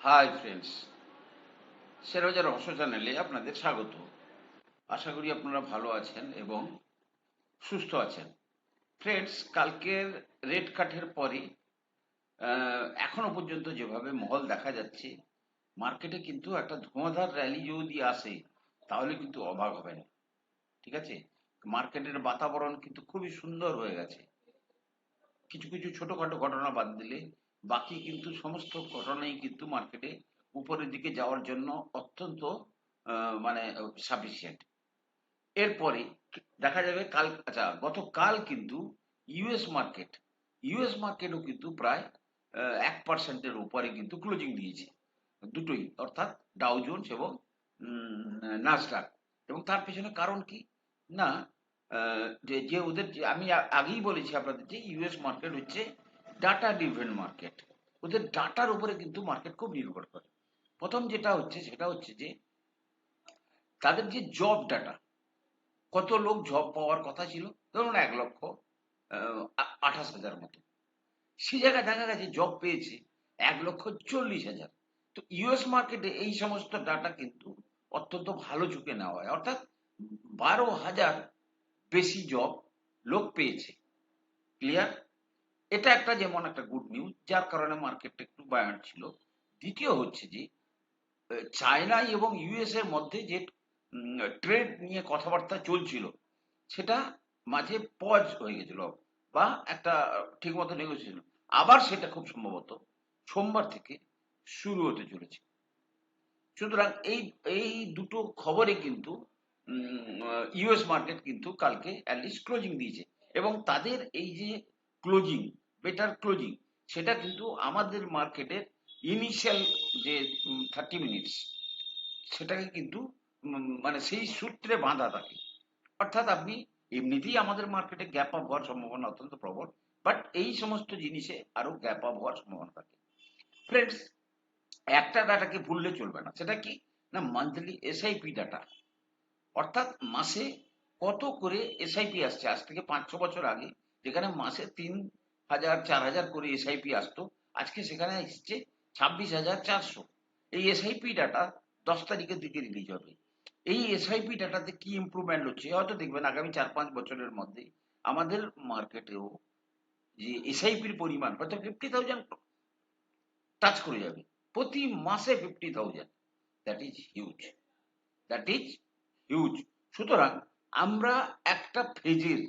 Hi friends Serabazar রহস্য চ্যানেলে আপনাদের স্বাগত। আশা করি আপনারা ভালো আছেন এবং সুস্থ আছেন। ফ্রেন্ডস কালকের রেড কাঠের পরে এখনও পর্যন্ত যেভাবে মহল দেখা যাচ্ছে মার্কেটে কিন্তু একটা ধোঁয়াধার র্যালি যদি আসে, তাহলে কিন্তু অবাক হবে না ঠিক আছে? মার্কেটের বাতাবরণ কিন্তু খুবই সুন্দর হয়ে গেছে। কিছু কিছু ছোটখাটো ঘটনা বাদ দিলে বাকি কিন্তু সমস্ত ঘটনাই কিন্তু মার্কেটে উপরের দিকে যাওয়ার জন্য অত্যন্ত মানে সাফিসিয়েন্ট এরপরে দেখা যাবে কাল আচ্ছা গতকাল কিন্তু ইউএস মার্কেট ইউএস মার্কেটও কিন্তু প্রায় এক পার্সেন্টের উপরে কিন্তু ক্লোজিং দিয়েছে। দুটোই, অর্থাৎ ডাউ জোন্স এবং নাসডাক এবং তার পেছনে কারণ কি? না যে ওদের আমি আগেই বলেছি আপনাদের যে ইউএস মার্কেট হচ্ছে ডাটা ডিভেন মার্কেট ওদের ডাটার উপরে কিন্তু মার্কেট খুব নির্ভর করে। প্রথম যেটা হচ্ছে, সেটা হচ্ছে যে, তাদের যে জব ডাটা কত লোক জব পাওয়ার কথা ছিল? ধরুন এক লক্ষ আঠাশ হাজার মতো। সে জায়গায় দেখা গেছে জব পেয়েছে এক লক্ষ চল্লিশ হাজার। তো ইউএস মার্কেটে এই সমস্ত ডাটা কিন্তু অত্যন্ত ভালো চোখে নেওয়া হয়। অর্থাৎ বারো হাজার বেশি জব লোক পেয়েছে। ক্লিয়ার এটা একটা যেমন একটা গুড নিউজ যার কারণে মার্কেটটা একটু বায়ান ছিল। দ্বিতীয় হচ্ছে যে চায়না এবং ইউএস এর মধ্যে যে ট্রেড নিয়ে কথাবার্তা চলছিল, সেটা মাঝে পজ হয়ে গেছিল বা একটা, ঠিক মতো নেগোসিয়েশন আবার সেটা খুব সম্ভবত সোমবার থেকে শুরু হতে চলেছে। সুতরাং এই এই দুটো খবরে কিন্তু ইউএস মার্কেট কিন্তু কালকে অ্যাটলিস্ট ক্লোজিং দিয়েছে। এবং তাদের এই যে ক্লোজিং বেটার ক্লোজিং সেটা কিন্তু আমাদের মার্কেটের ইনিশিয়াল যে থার্টি মিনিটস সেটাকে কিন্তু মানে সেই সূত্রে বাঁধা থাকে। অর্থাৎ আপনি এমনিতেই আমাদের মার্কেটে গ্যাপ আপ হওয়ার সম্ভাবনা অত্যন্ত প্রবল বাট এই সমস্ত জিনিসে আরও গ্যাপ আপ হওয়ার সম্ভাবনা থাকে। ফ্রেন্ডস একটা ডাটাকে ভুললে চলবে না। সেটা কি? না মান্থলি এসআইপি ডাটা অর্থাৎ মাসে কত করে এসআইপি আসছে? আজ থেকে পাঁচ, ছ বছর আগে যেখানে মাসে তিন হাজার, চার হাজার করে এসআইপি আসতো, আজকে সেখানে এসছে ছাব্বিশ হাজার চারশো। এই এসআইপি ডাটা দশ তারিখের দিকে রিলিজ হবে। এই এসআইপি ডাটাতে কি ইমপ্রুভমেন্ট হচ্ছে হয়তো দেখবেন আগামী চার পাঁচ বছরের মধ্যে আমাদের মার্কেটেও যে এসআইপির পরিমাণ, হয়তো ফিফটি থাউজেন্ড টাচ করে যাবে। প্রতি মাসে fifty thousand that is huge that is huge সুতরাং আমরা একটা ফেজের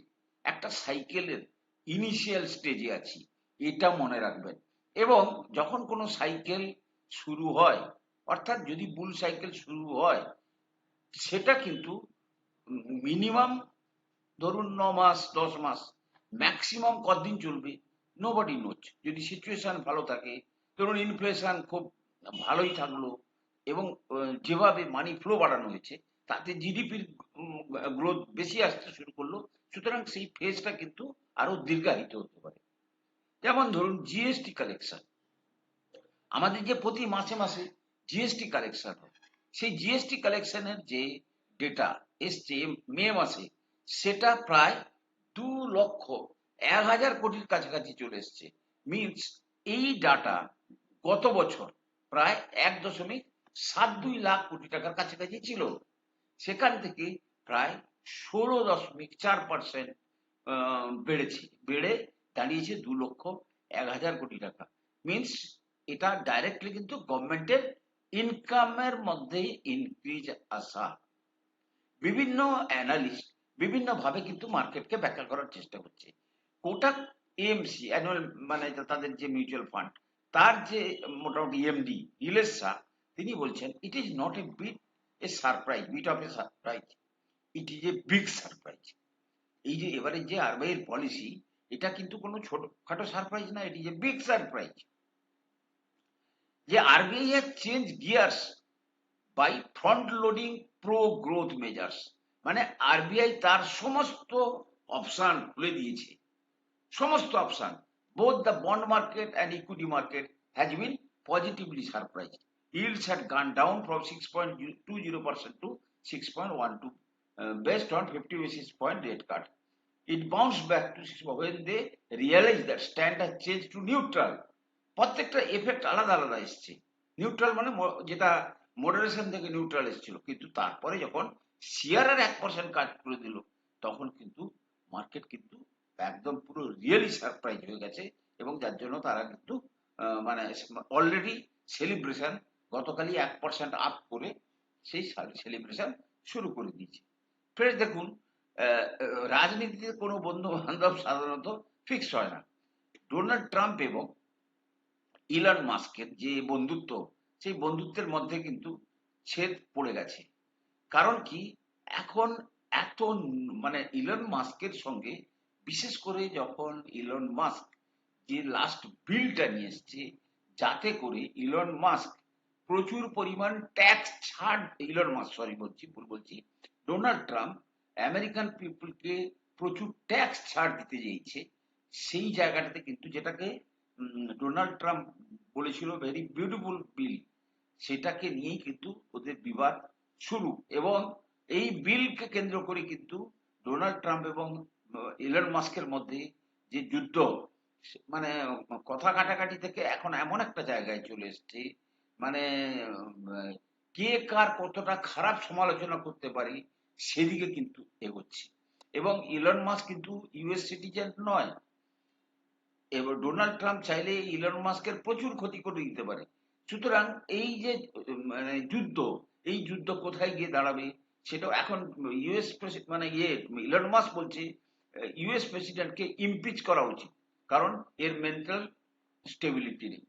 একটা সাইকেলের ইনিশিয়াল স্টেজে আছি, এটা মনে রাখবেন। এবং যখন কোনো সাইকেল শুরু হয়, অর্থাৎ যদি বুল সাইকেল শুরু হয়, সেটা কিন্তু মিনিমাম ধরুন ন মাস, দশ মাস ম্যাক্সিমাম কতদিন চলবে? নো নোবডি নোচ যদি সিচুয়েশন ভালো থাকে, ধরুন ইনফ্লেশন খুব ভালোই থাকল, এবং যেভাবে মানি ফ্লো বাড়ানো হয়েছে, তাতে জিডিপির গ্রোথ বেশি আসতে শুরু করল সুতরাং সেই ফেজটা কিন্তু আরও দীর্ঘায়িত হতে পারে। যেমন ধরুন জিএসটি কালেকশন আমাদের যে প্রতি মাসে মাসে জিএসটি কালেকশন হয়, সেই জিএসটি কালেকশনের যে ডেটা এসছে মে মাসে, সেটা প্রায় দু লক্ষ এক হাজার কোটির কাছাকাছি চলে এসছে। মিনস এই ডাটা গত বছর প্রায় এক দশমিক সাত দুই লাখ কোটি টাকার কাছাকাছি ছিল। সেখান থেকে প্রায় ষোলো দশমিক চার পার্সেন্ট বেড়েছে। বেড়ে দাঁড়িয়েছে দু লক্ষ এক হাজার কোটি টাকা। মিনস এটা ডাইরেক্টলি কিন্তু গভর্নমেন্টের ইনকামের মধ্যে ইনক্রিজ আসা। বিভিন্ন অ্যানালিস্ট বিভিন্ন ভাবে কিন্তু মার্কেটকে ব্যাখ্যা করার চেষ্টা করছে। কোটাক এএমসি অ্যানুয়াল মানে তাদের যে মিউচুয়াল ফান্ড তার যে মোটামুটি এমডি নীলেশ শাহ তিনি বলছেন it is not a bit a surprise bit of a surprise it is a big surprise এই যে এবারে যে আরবিআই এর পলিসি এটা কিন্তু কোনো ছোটখাটো সারপ্রাইজ না it is a big surprise যে RBI has change gears by front loading pro growth measures মানে আরবিআই তার সমস্ত অপশন খুলে দিয়েছে। সমস্ত option both the bond market and equity market has been positively surprise yields had gone down from 6.20% to 6.12 uh, based on 50 basis point rate cut. It bounced back to 6 when they realized that stand has changed to neutral. প্রত্যেকটা effect আলাদা আলাদা এসছে neutral মানে যেটা moderation থেকে neutral এসেছিল কিন্তু তারপরে যখন সিআরআর এক পার্সেন্ট কাজ করে দিল তখন কিন্তু মার্কেট কিন্তু একদম পুরো রিয়েলি সারপ্রাইজ হয়ে গেছে এবং যার জন্য তারা কিন্তু মানে অলরেডি সেলিব্রেশন গতকালই এক পার্সেন্ট আপ করে সেই সেলিব্রেশন শুরু করে দিয়েছে ফ্রেন্ডস দেখুন রাজনীতিতে কোনো বন্ধু বান্ধব সাধারণত ফিক্স হয় না। ডোনাল্ড ট্রাম্প এবং ইলন মাস্কের যে বন্ধুত্ব, সেই বন্ধুত্বের মধ্যে কিন্তু ছেদ পড়ে গেছে। কারণ কি? এখন এত মানে ইলন মাস্কের সঙ্গে, বিশেষ করে যখন ইলন মাস্ক যে লাস্ট বিলটা নিয়ে এসছে, যাতে করে ইলন মাস্ক প্রচুর পরিমাণ ট্যাক্স ছাড় ইলন মাস্ক সরি বলছি, ভুল বলছি ডোনাল্ড ট্রাম্প আমেরিকান পিপলকে প্রচুর ট্যাক্স ছাড় দিতে চেয়েছে। সেই জায়গাটাতে কিন্তু যেটাকে ডোনাল্ড ট্রাম্প বলেছিল ভেরি বিউটিফুল বিল সেটাকে নিয়েই কিন্তু ওদের বিবাদ শুরু। এবং এই বিলকে কেন্দ্র করে কিন্তু ডোনাল্ড ট্রাম্প এবং ইলন মাস্কের মধ্যে যে যুদ্ধ মানে কথা কাটাকাটি থেকে এখন এমন একটা জায়গায় চলে এসছে মানে কে কার কতটা খারাপ সমালোচনা করতে পারে সেদিকে কিন্তু এগোচ্ছে। এবং ইলন মাস্ক কিন্তু ইউএস সিটিজেন নয়। এবার ডোনাল্ড ট্রাম্প চাইলে ইলন মাস্কের প্রচুর ক্ষতি করে দিতে পারে। সুতরাং এই যে মানে যুদ্ধ, এই যুদ্ধ কোথায় গিয়ে দাঁড়াবে সেটাও এখন ইউএস মানে ইয়ে ইলন মাস্ক বলছে ইউএস প্রেসিডেন্টকে ইমপিচ করা উচিত। কারণ এর মেন্টাল স্টেবিলিটি নেই।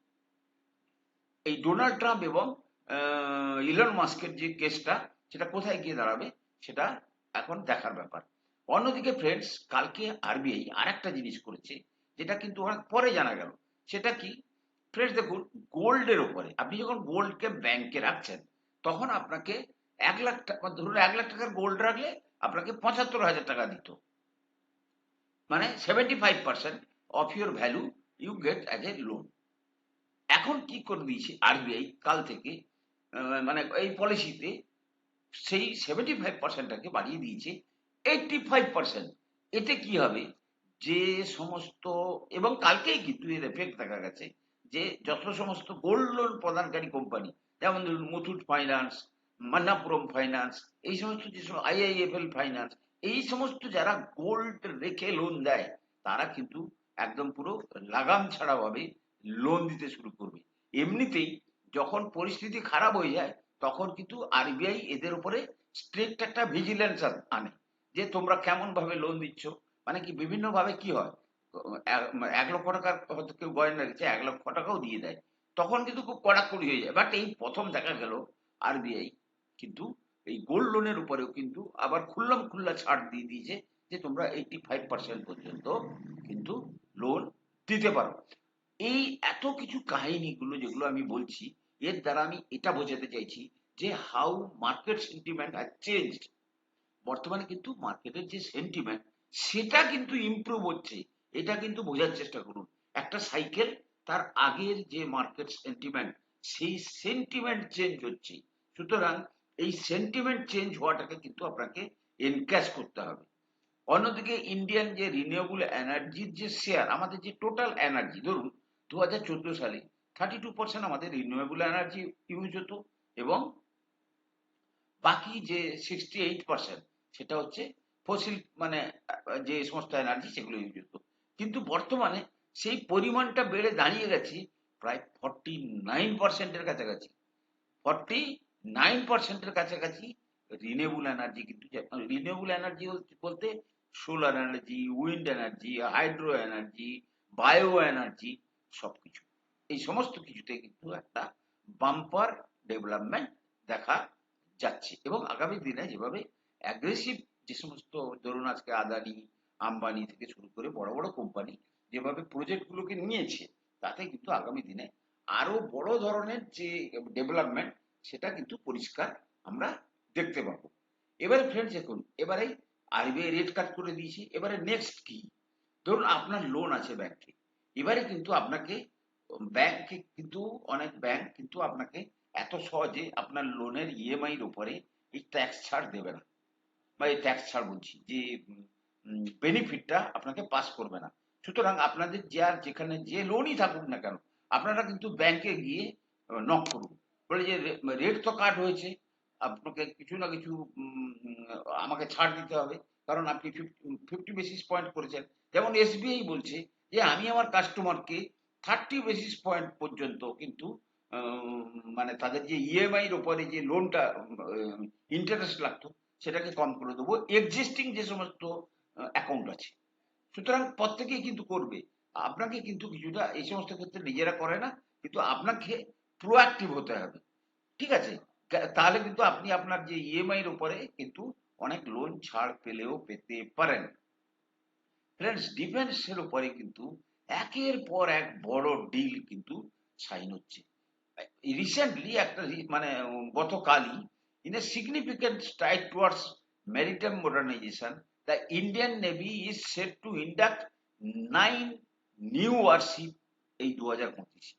এই ডোনাল্ড ট্রাম্প এবং ইলন মাস্কের যে কেসটা সেটা কোথায় গিয়ে দাঁড়াবে? সেটা এখন দেখার ব্যাপার। অন্যদিকে ফ্রেন্ডস কালকে আরবিআই আর একটা জিনিস করেছে, যেটা কিন্তু অনেক পরে জানা গেল। সেটা কি? ফ্রেন্ডস দেখুন গোল্ডের উপরে, আপনি যখন গোল্ডকে ব্যাংকে রাখছেন, তখন আপনাকে এক লাখ টাকা ধরুন এক লাখ টাকার গোল্ড রাখলে আপনাকে পঁচাত্তর হাজার টাকা দিত। মানে seventy five percent of your value you get as a loan এখন কি করে দিয়েছে আরবিআই কাল থেকে? মানে এই পলিসিতে সেই সেভেন্টি ফাইভ পার্সেন্টটাকে বাড়িয়ে দিয়েছে এইটটি ফাইভ পার্সেন্ট এতে কি হবে? যে সমস্ত, এবং কালকেই কিন্তু এর এফেক্ট দেখা গেছে যে যত সমস্ত গোল্ড লোন প্রদানকারী কোম্পানি যেমন ধরুন মুথুট ফাইন্যান্স মান্নাপুরম ফাইন্যান্স এই সমস্ত যে আইআইএফএল ফাইন্যান্স এই সমস্ত যারা গোল্ড রেখে লোন দেয়, তারা কিন্তু একদম পুরো লাগাম ছাড়া ভাবে লোন দিতে শুরু করবে। এমনিতেই যখন পরিস্থিতি খারাপ হয়ে যায় তখন কিন্তু আরবিআই এদের উপরে স্ট্রিক্ট একটা ভিজিলেন্স আনে যে তোমরা কেমন ভাবে লোন দিচ্ছ মানে কি বিভিন্ন ভাবে কি হয়, এক- লক্ষ টাকার হয়তো কেউ গয়না রেখেছে, এক লক্ষ টাকাও দিয়ে দেয়। তখন কিন্তু খুব কড়াকড়ি হয়ে যায়। বাট এই প্রথম দেখা গেল আরবিআই কিন্তু এই গোল্ড লোনের উপরেও কিন্তু আবার খুল্লাম খুল্লা ছাড় দিয়ে দিয়েছে, যে তোমরা এইটি ফাইভ পার্সেন্ট পর্যন্ত কিন্তু লোন দিতে পারো। এই এত কিছু কাহিনীগুলো যেগুলো আমি বলছি এর দ্বারা আমি এটা বোঝাতে চাইছি যে how market sentiment has changed বর্তমানে কিন্তু মার্কেটের যে সেন্টিমেন্ট সেটা কিন্তু ইমপ্রুভ হচ্ছে। এটা কিন্তু বোঝার চেষ্টা করুন। একটা সাইকেল তার আগের যে মার্কেট সেন্টিমেন্ট সেই সেন্টিমেন্ট চেঞ্জ হচ্ছে। সুতরাং এই সেন্টিমেন্ট চেঞ্জ হওয়াটাকে কিন্তু আপনাকে এনক্যাশ করতে হবে। অন্যদিকে ইন্ডিয়ান যে রিনিউয়েবল এনার্জির যে শেয়ার আমাদের যে টোটাল এনার্জি ধরুন দু হাজার চোদ্দ সালে থার্টি টু পার্সেন্ট আমাদের রিনিউয়েবল এনার্জি ইউজ হতো এবং বাকি যে সিক্সটি এইট পার্সেন্ট সেটা হচ্ছে ফসিল মানে যে সমস্ত এনার্জি সেগুলো ইউজ হতো। কিন্তু বর্তমানে সেই পরিমাণটা বেড়ে দাঁড়িয়ে গেছে প্রায় ফর্টি নাইন পার্সেন্টের কাছাকাছি। ফর্টি নাইন পার্সেন্টের কাছাকাছি রিনিউয়েবল এনার্জি কিন্তু রিনিউয়েবল এনার্জি বলতে solar energy wind energy hydro energy bio energy সবকিছু। এই সমস্ত কিছুতে কিন্তু একটা বাম্পার ডেভেলপমেন্ট দেখা যাচ্ছে। এবং আগামী দিনে যেভাবে অ্যাগ্রেসিভ যে সমস্ত ধরুন আজকে আদানি, আম্বানি থেকে শুরু করে বড় বড় কোম্পানি যেভাবে প্রজেক্টগুলোকে নিয়েছে, তাতে কিন্তু আগামী দিনে আরও বড় ধরনের যে ডেভেলপমেন্ট সেটা কিন্তু পরিষ্কার আমরা দেখতে পাবো। এবারে ফ্রেন্ডস দেখুন, এবারে আরবিআই রেট কাট করে দিয়েছে। এবারে নেক্সট কি? ধরুন আপনার লোন আছে ব্যাংকে এবারে কিন্তু আপনাকে ব্যাংকে কিন্তু, অনেক ব্যাংক কিন্তু আপনাকে এত সহজে আপনার লোনের ইএমআই এর উপরে এই ট্যাক্স ছাড় দেবে না। বা এই ট্যাক্স ছাড় বলছি যে বেনিফিটটা আপনাকে পাস করবে না। সুতরাং আপনাদের যে আর যেখানে যে লোনই থাকুক না কেন, আপনারা কিন্তু ব্যাংকে গিয়ে নক করুন। বলে যে রেট তো কাট হয়েছে, আপনাকে কিছু না কিছু আমাকে ছাড় দিতে হবে। কারণ আপনি ফিফটি বেসিস পয়েন্ট করেছেন। যেমন এসবিআই বলছে যে, আমি আমার কাস্টমারকে থার্টি বেসিস পয়েন্ট পর্যন্ত কিন্তু মানে তাদের যে ইএমআই এর উপরে যে লোনটা ইন্টারেস্ট লাগতো, সেটাকে কম করে দেবো। এক্সিস্টিং যে সমস্ত অ্যাকাউন্ট আছে। সুতরাং প্রত্যেকেই কিন্তু করবে। আপনাকে কিন্তু কিছুটা এই সমস্ত ক্ষেত্রে নিজেরা করে না, কিন্তু আপনাকে প্রোঅ্যাক্টিভ হতে হবে। ঠিক আছে? তাহলে কিন্তু আপনি আপনার যে ইএমআই এর উপরে কিন্তু অনেক লোন ছাড় পেলেও পেতে পারেন। ফ্রেন্ডস ডিফেন্সের উপরে কিন্তু একের পর এক বড় ডিল কিন্তু সাইন হচ্ছে। রিসেন্টলি একটা মানে গতকালই in a significant strike towards maritime modernisation the Indian navy is set to induct nine new warship এই দু হাজার পঁচিশে।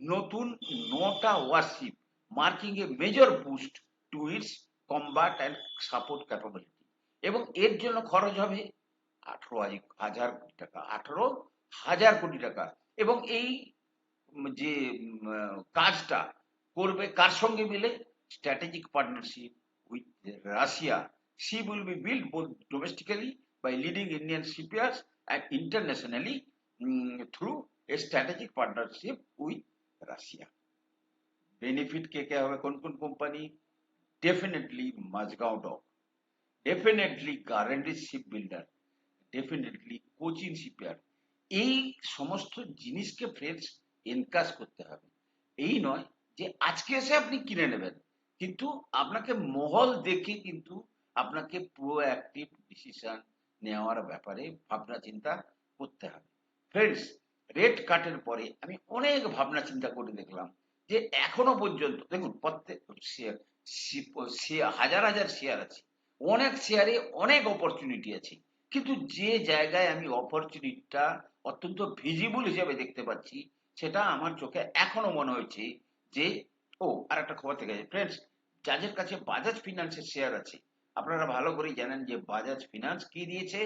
নতুন নটা warship marking a major boost to its combat and support capability এবং এর জন্য খরচ হবে আঠারো হাজার কোটি টাকা। আঠারো হাজার কোটি টাকা। এবং এই যে কাজটা করবে, কার সঙ্গে মিলে? Strategic partnership with Russia she will be build both domestically by leading Indian shipyards and internationally through a strategic partnership with Russia benefit কে কে হবে? কোন কোন company definitely Mazagon dock definitely গারেন্টি ship builder definitely Cochin shipyard এই সমস্ত জিনিসকে friends এনকাজ করতে হবে। এই নয় যে আজকে এসে আপনি কিনে নেবেন, কিন্তু আপনাকে মহল দেখে কিন্তু আপনাকে প্রোঅ্যাক্টিভ ডিসিশন নেওয়ার ব্যাপারে ভাবনা চিন্তা করতে হবে। ফ্রেন্ডস রেট কাটের পরে আমি অনেক ভাবনা চিন্তা করে দেখলাম যে এখনও পর্যন্ত, দেখুন প্রত্যেক শেয়ার হাজার হাজার শেয়ার আছে। অনেক শেয়ারে অনেক অপরচুনিটি আছে। কিন্তু যে জায়গায় আমি অপরচুনিটিটা অত্যন্ত ভিজিবল হিসেবে দেখতে পাচ্ছি, সেটা আমার চোখে এখনও মনে হয়েছে যে, ও আর একটা খবর থেকে ফ্রেন্ডস যাদের কাছে বাজাজ ফিনান্সের শেয়ার আছে, আপনারা ভালো করেই জানেন যে বাজাজ ফিনান্স কি দিয়েছে?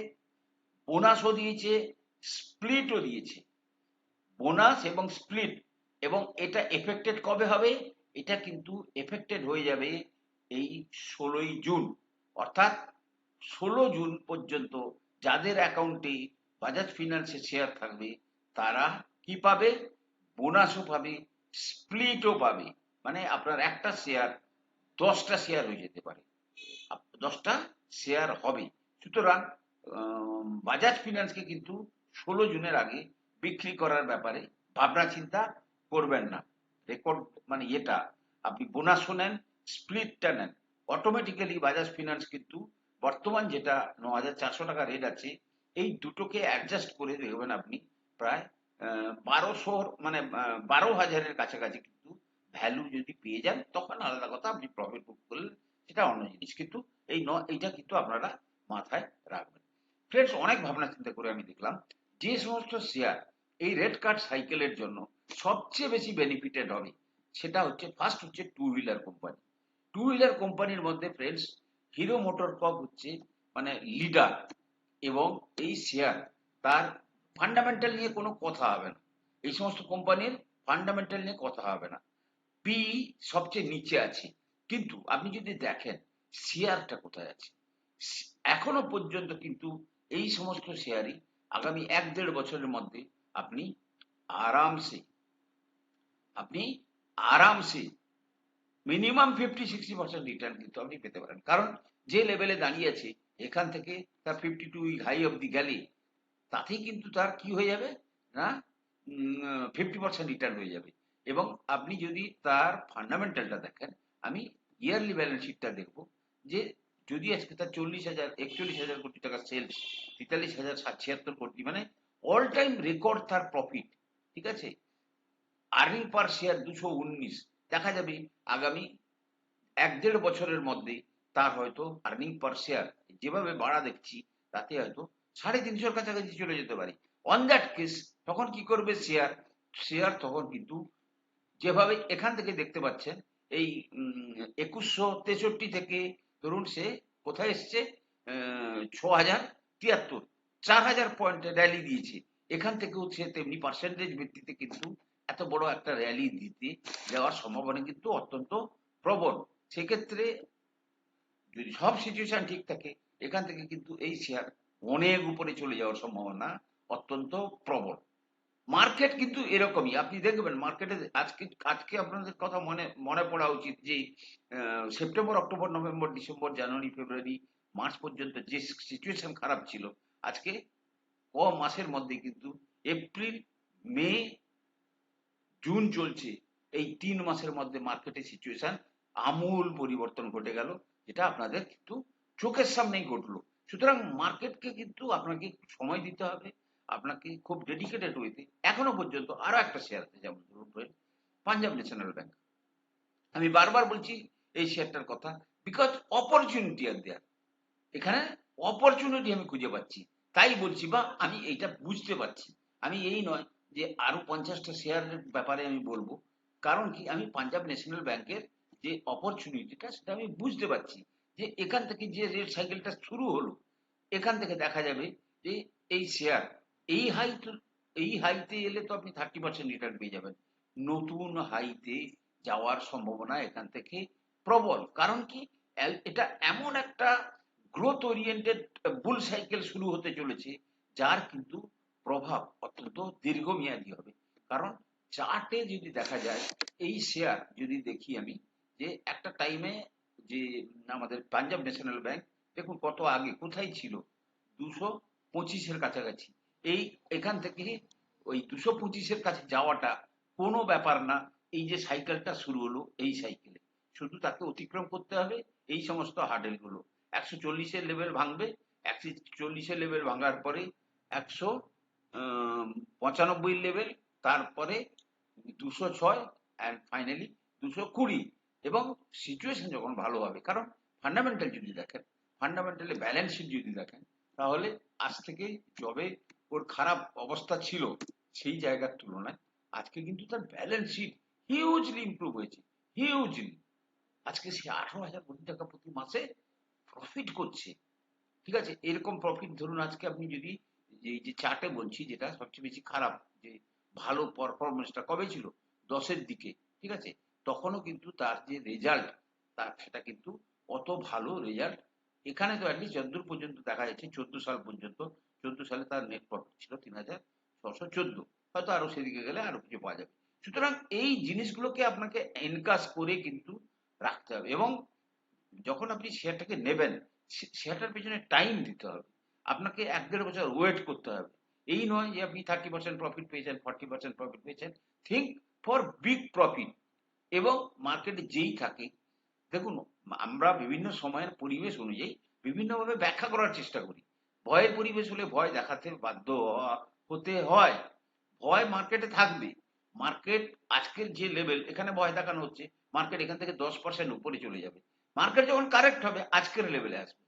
বোনাসও দিয়েছে স্প্লিটও দিয়েছে। বোনাস এবং স্প্লিট এবং এটা এফেক্টেড কবে হবে? এটা কিন্তু এফেক্টেড হয়ে যাবে এই ষোলোই জুন। অর্থাৎ ষোলো জুন পর্যন্ত যাদের অ্যাকাউন্টে বাজাজ ফিনান্সের শেয়ার থাকবে, তারা কি পাবে? বোনাসও পাবে, স্প্লিটও পাবে। মানে আপনার একটা শেয়ার, দশটা শেয়ার হয়ে যেতে পারে। দশটা শেয়ার হবে। সুতরাং বাজাজ ফিনান্সকে কিন্তু ষোলো জুনের আগে বিক্রি করার ব্যাপারে ভাবনা চিন্তা করবেন না। রেকর্ড মানে এটা আপনি বোনাসও নেন, স্প্লিটটা নেন। অটোমেটিক্যালি বাজাজ ফিনান্স কিন্তু বর্তমান যেটা ন হাজার চারশো টাকা রেট আছে, এই দুটোকে অ্যাডজাস্ট করে দেখবেন আপনি প্রায় বারোশো মানে বারো হাজারের কাছাকাছি কিন্তু ভ্যালু যদি পেয়ে যান, তখন আলাদা কথা আপনি প্রফিট বুক করলেন, সেটা অন্য জিনিস। কিন্তু এই ন, এইটা কিন্তু আপনারা মাথায় রাখবেন। ফ্রেন্ডস অনেক ভাবনা চিন্তা করে আমি দেখলাম, যে সমস্ত শেয়ার এই রেড কার্ড সাইকেলের জন্য সবচেয়ে বেশি বেনিফিটেড হবে, সেটা হচ্ছে ফার্স্ট হচ্ছে two wheeler company two wheeler কোম্পানির মধ্যে ফ্রেন্ডস হিরো মোটর কপ হচ্ছে মানে লিডার এবং এই শেয়ার তার ফান্ডামেন্টাল নিয়ে কোনো কথা হবে না। এই সমস্ত কোম্পানির ফান্ডামেন্টাল নিয়ে কথা হবে না। পি সবচেয়ে নিচে আছে। কিন্তু আপনি যদি দেখেন শেয়ারটা কোথায় আছে? এখনও পর্যন্ত কিন্তু এই সমস্ত শেয়ারই আগামী এক দেড় বছরের মধ্যে আপনি আরামসে আপনি আরামসে minimum fifty sixty percent return কিন্তু আপনি পেতে পারেন। কারণ যে লেভেলে দাঁড়িয়ে আছে, এখান থেকে তার ফিফটি টু উইক হাই অবধি গেলে, তাতেই কিন্তু তার কি হয়ে যাবে? না? ফিফটি পার্সেন্ট রিটার্ন হয়ে যাবে। এবং আপনি যদি তার ফান্ডামেন্টালটা দেখেন, আমি ইয়ারলি ব্যালেন্স শিটটা দেখব যে যদি আজকে তার চল্লিশ হাজার, একচল্লিশ হাজার কোটি টাকা সেলস তেতাল্লিশ হাজার ছিয়াত্তর কোটি মানে অল টাইম রেকর্ড তার প্রফিট ঠিক আছে? আর্নিং পার শেয়ার দুশো উনিশ দেখা যাবে আগামী এক দেড় বছরের মধ্যে তার হয়তো আর্নিং পার শেয়ার যেভাবে বাড়া দেখছি, তাতে হয়তো সাড়ে তিনশোর কাছাকাছি চলে যেতে পারে। অন দ্যাট কেস তখন কি করবে শেয়ার শেয়ার তখন কিন্তু যেভাবে এখান থেকে দেখতে পাচ্ছেন, এই একুশশো তেষট্টি থেকে ধরুন সে কোথায় এসছে? ছ হাজার তিয়াত্তর, চার হাজার পয়েন্টে র্যালি দিয়েছে। এখান থেকেও সে তেমনি পার্সেন্টেজ ভিত্তিতে কিন্তু এত বড় একটা র্যালি দিতে যাওয়ার সম্ভাবনা কিন্তু অত্যন্ত প্রবল। সেক্ষেত্রে যদি সব সিচুয়েশন ঠিক থাকে, এখান থেকে কিন্তু এই শেয়ার অনেক উপরে চলে যাওয়ার সম্ভাবনা অত্যন্ত প্রবল। মার্কেট কিন্তু এরকমই। আপনি দেখবেন মার্কেটে আজকে আজকে আপনাদের কথা মনে মনে পড়া উচিত যে September October November December January February March পর্যন্ত যে সিচুয়েশন খারাপ ছিল, আজকে ক মাসের মধ্যে কিন্তু এপ্রিল মে জুন চলছে, এই তিন মাসের মধ্যে মার্কেটের সিচুয়েশন আমূল পরিবর্তন ঘটে গেল, যেটা আপনাদের কিন্তু চোখের সামনেই ঘটলো। সুতরাং মার্কেটকে কিন্তু আপনাকে সময় দিতে হবে, আপনাকে খুব ডেডিকেটেড হইতে। এখনও পর্যন্ত আরও একটা শেয়ার আছে, যেমন ধরুন পাঞ্জাব ন্যাশনাল ব্যাংক আমি বারবার বলছি এই শেয়ারটার কথা বিকজ অপরচুনিটি আর দেয়ার এখানে অপরচুনিটি আমি খুঁজে পাচ্ছি, তাই বলছি বা আমি এইটা বুঝতে পারছি। আমি এই নয় যে আরও পঞ্চাশটা শেয়ারের ব্যাপারে আমি বলব। কারণ কি? আমি পাঞ্জাব ন্যাশনাল ব্যাংকের যে অপরচুনিটিটা সেটা আমি বুঝতে পারছি যে এখান থেকে যে রেট সাইকেলটা শুরু হলো, এখান থেকে দেখা যাবে যে এই শেয়ার এই হাইট এই হাইতে এলে তো আপনি থার্টি পার্সেন্ট রিটার্ন পেয়ে যাবেন। নতুন হাইতে যাওয়ার সম্ভাবনা এখান থেকে প্রবল। কারণ কি? এটা এমন একটা গ্রোথ ওরিয়েন্টেড বুল সাইকেল শুরু হতে চলেছে, যার কিন্তু প্রভাব অত্যন্ত দীর্ঘমেয়াদী হবে। কারণ চার্টে যদি দেখা যায়, এই শেয়ার যদি দেখি আমি, যে একটা টাইমে যে আমাদের পাঞ্জাব ন্যাশনাল ব্যাংক দেখুন কত আগে, কোথায় ছিল? দুশো পঁচিশের কাছাকাছি। এই, এখান থেকে ওই দুশো পঁচিশের কাছে যাওয়াটা কোনো ব্যাপার না। এই যে সাইকেলটা শুরু হলো, এই সাইকেলে শুধু তাকে অতিক্রম করতে হবে, এই সমস্ত হার্ডেলগুলো একশো চল্লিশের লেভেল ভাঙবে, একশো চল্লিশের লেভেল ভাঙার পরে একশো পঁচানব্বই লেভেল তারপরে দুশো ছয় অ্যান্ড ফাইনালি দুশো কুড়ি। এবং সিচুয়েশন যখন ভালো হবে, কারণ ফান্ডামেন্টাল যদি দেখেন ফান্ডামেন্টালি ব্যালেন্স শিট যদি দেখেন, তাহলে আজ থেকে যবে ওর খারাপ অবস্থা ছিল সেই জায়গার তুলনায়, আজকে কিন্তু তার ব্যালেন্স শিট হিউজলি ইমপ্রুভ হয়েছে হিউজলি আজকে সে আঠারো হাজার কোটি টাকা প্রতি মাসে প্রফিট করছে। ঠিক আছে, এরকম প্রফিট ধরুন আজকে আপনি যদি এই যে চার্টে বলছি, যেটা সবচেয়ে বেশি খারাপ, যে ভালো পারফরমেন্সটা কবে ছিল? দশের দিকে, ঠিক আছে? তখনও কিন্তু তার যে রেজাল্ট তার সেটা কিন্তু অত ভালো রেজাল্ট এখানে তো অ্যাটলিস্ট যতদূর পর্যন্ত দেখা যাচ্ছে, চোদ্দ সাল পর্যন্ত। চোদ্দ সালে তার নেট প্রফিট ছিল তিন হাজার ছশো চোদ্দ। হয়তো আরও সেদিকে গেলে আরও কিছু পাওয়া যাবে। সুতরাং এই জিনিসগুলোকে আপনাকে এনকাস করে কিন্তু রাখতে হবে এবং যখন আপনি শেয়ারটাকে নেবেন শেয়ারটার পেছনে টাইম দিতে হবে। আপনাকে এক দেড় বছর ওয়েট করতে হবে। এই নয় যে আপনি থার্টি পার্সেন্ট প্রফিট পেয়েছেন ফর্টি পার্সেন্ট প্রফিট পেয়েছেন। থিঙ্ক ফর বিগ প্রফিট এবং মার্কেটে যেই থাকে, দেখুন, আমরা বিভিন্ন সময়ের পরিবেশ অনুযায়ী বিভিন্নভাবে ব্যাখ্যা করার চেষ্টা করি। ভয়ের পরিবেশ হলে ভয় দেখাতে বাধ্য হতে হয়। ভয় মার্কেটে থাকবে। মার্কেট আজকের যে লেভেল এখানে ভয় দেখানো হচ্ছে মার্কেট এখান থেকে দশ পার্সেন্ট উপরে চলে যাবে। মার্কেট যখন কারেক্ট হবে, আজকের লেভেলে আসবে।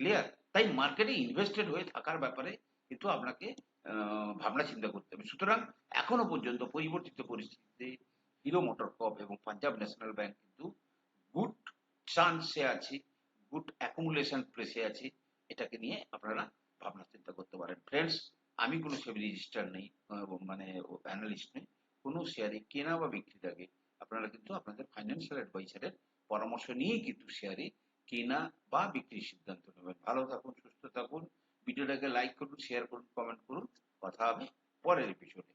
ক্লিয়ার তাই মার্কেটে ইনভেস্টেড হয়ে থাকার ব্যাপারে কিন্তু আপনাকে ভাবনা চিন্তা করতে হবে। সুতরাং এখনও পর্যন্ত পরিবর্তিত পরিস্থিতিতে হিরো মোটর কপ এবং পাঞ্জাব ন্যাশনাল ব্যাংক কিন্তু গুড চান্সে আছে গুড অ্যাকুমুলেশন প্লেসে আছে। এটাকে নিয়ে আপনারা ভাবনা চিন্তা করতে পারেন। ফ্রেন্ডস আমি কোনো সেবি রেজিস্টার নেই মানে অ্যানালিস্ট নেই। কোনো শেয়ারে কেনা বা বিক্রির আগে আপনারা কিন্তু আপনাদের ফাইন্যান্সিয়াল অ্যাডভাইসারের পরামর্শ নিয়েই কিন্তু শেয়ারে কেনা বা বিক্রির সিদ্ধান্ত নেবেন। ভালো থাকুন, সুস্থ থাকুন। ভিডিওটাকে লাইক করুন শেয়ার করুন কমেন্ট করুন। কথা হবে পরের এপিসোডে